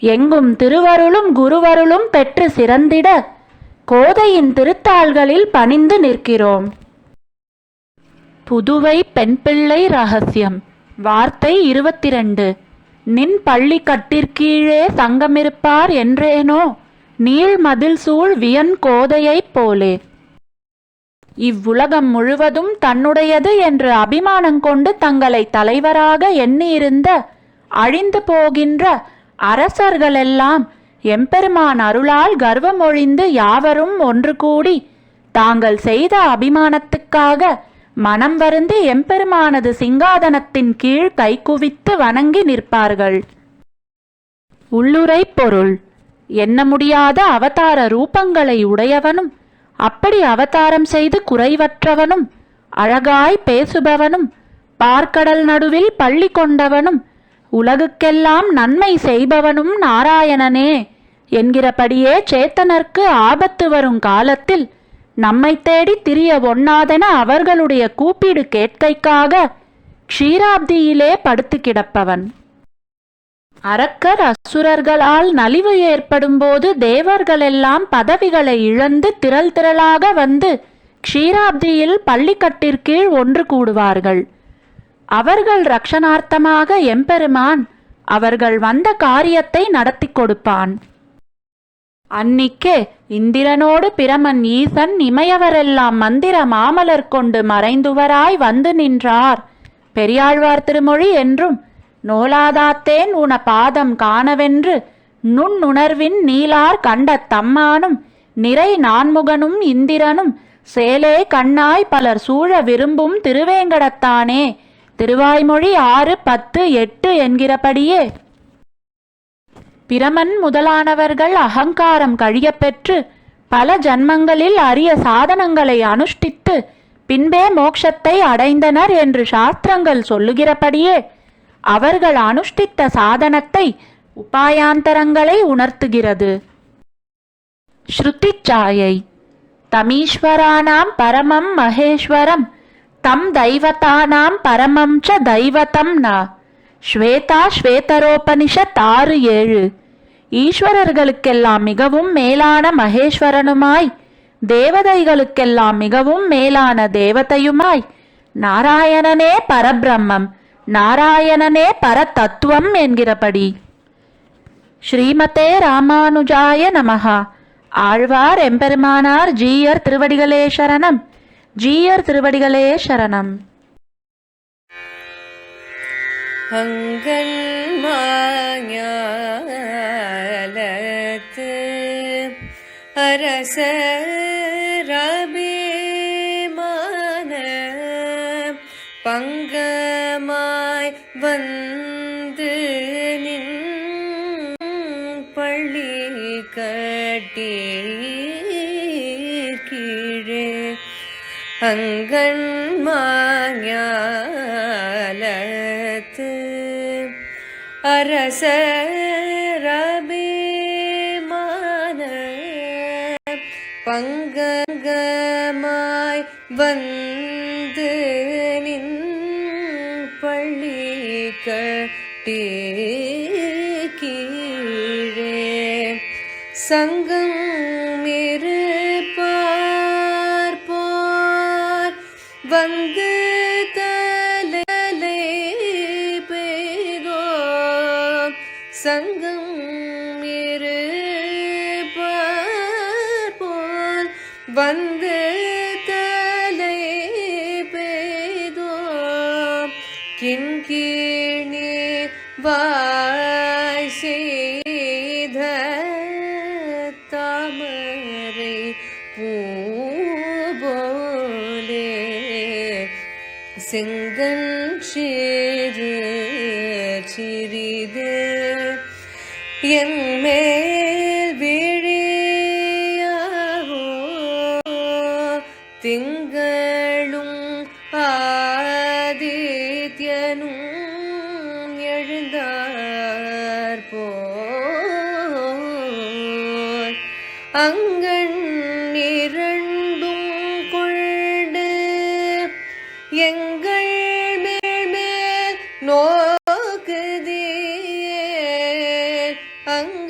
எங்கும் திருவருளும் குருவருளும் பெற்று சிறந்திட கோதையின் திருத்தாள்களில் பணிந்து நிற்கிறோம். புதுவை பெண் பிள்ளை ரகசியம். வார்த்தை இருபத்தி ரெண்டு நின் பள்ளி கட்டிற்கீழே சங்கமிருப்பார் என்றேனோ? நீள் மதில் சூழ் வியன் கோதையைப் போலே. இவ்வுலகம் முழுவதும் தன்னுடையது என்று அபிமானம் கொண்டு தங்களை தலைவராக எண்ணியிருந்த அழிந்து போகின்ற அரசர்களெல்லாம் எம்பெருமான் அருளால் கர்வமொழிந்து யாவரும் ஒன்று கூடி தாங்கள் செய்த அபிமானத்துக்காக மனம் வருந்தி எம்பெருமானது சிங்காதனத்தின் கீழ் கைகுவித்து வணங்கி நிற்பார்கள். உள்ளுரை பொருள். எண்ண முடியாத அவதார ரூபங்களை உடையவனும் அப்படி அவதாரம் செய்து குறைவற்றவனும் அழகாய் பேசுபவனும் பார்க்கடல் நடுவில் பள்ளி கொண்டவனும் உலகுக்கெல்லாம் நன்மை செய்பவனும் நாராயணனே என்கிறபடியே சேத்தனர்க்கு ஆபத்து வரும் காலத்தில் நம்மை தேடி திரிய ஒண்ணாதென அவர்களுடைய கூப்பிடு கேட்கைக்காக க்ஷீராப்தியிலே படுத்து கிடப்பவன். அரக்கர் அசுரர்களால் நலிவு ஏற்படும்போது தேவர்களெல்லாம் பதவிகளை இழந்து திரள் திரளாக வந்து க்ஷீராப்தியில் பள்ளிக்கட்டிற்கீழ் ஒன்று கூடுவார்கள். அவர்கள் ரக்ஷணார்த்தமாக எம்பெருமான் அவர்கள் வந்த காரியத்தை நடத்தி கொடுப்பான். அன்னிக்கே இந்திரனோடு பிரமன் ஈசன் இமையவரெல்லாம் மந்திர மாமலர் கொண்டு மறைந்துவராய் வந்து நின்றார். பெரியாழ்வார் திருமொழி என்றும் நோலாதாத்தேன் உன பாதம் காணவென்று நுண்ணுணர்வின் நீலார் கண்ட தம்மானும் நிறை நான்முகனும் இந்திரனும் சேலே கண்ணாய் பலர் சூழ விரும்பும் திருவேங்கடத்தானே திருவாய்மொழி ஆறு பத்து எட்டு என்கிறபடியே. பிரமன் முதலானவர்கள் அகங்காரம் கழியப்பெற்று பல ஜன்மங்களில் அரிய சாதனங்களை அனுஷ்டித்து பின்பே மோட்சத்தை அடைந்தனர் என்று சாஸ்திரங்கள் சொல்லுகிறபடியே அவர்கள் அனுஷ்டித்த சாதனத்தை உபாயாந்தரங்களை உணர்த்துகிறது. ஸ்ருதிச்சாயை தமீஸ்வரானாம் பரமம் மகேஸ்வரம் தம் தெய்வதானாம் பரமம் ச தெய்வதம் ந. ஸ்வேதா ஸ்வேதரோபனிஷத் ஆறு ஏழு. ஈஸ்வரர்களுக்கெல்லாம் மிகவும் மேலான மகேஸ்வரனுமாய் தேவதைகளுக்கெல்லாம் மிகவும் மேலான தேவதையுமாய் நாராயணனே பரபிரம்மம் நாராயணனே பரதத்துவம் என்கிறபடி. ஸ்ரீமதே ராமானுஜாய நமஹா. ஆழ்வார் எம்பெருமானார் ஜீயர் திருவடிகளே சரணம். ஜீயர் திருவடிகளே சரணம். அங்கள் மாஞாலத்து அரச ரபிமான பங்கமாய் வந்து நின் பள்ளி கட்டி கீழே அங்கன் மாஞாலத்து அரச ரபிமான பங்கமாய் வந்து நின் பள்ளி கட்டி கீழே சங்கம் சங்கம் இருப்பார். போல் வந்து தலை பெய்தோ கிண்கிணி வாய் செய்த செங்கன் சேரு சிறிது என்மேல் விழியாகோ திங்களும் ஆதித்யனும் எழுந்தார் போல் அங்கள் Oh.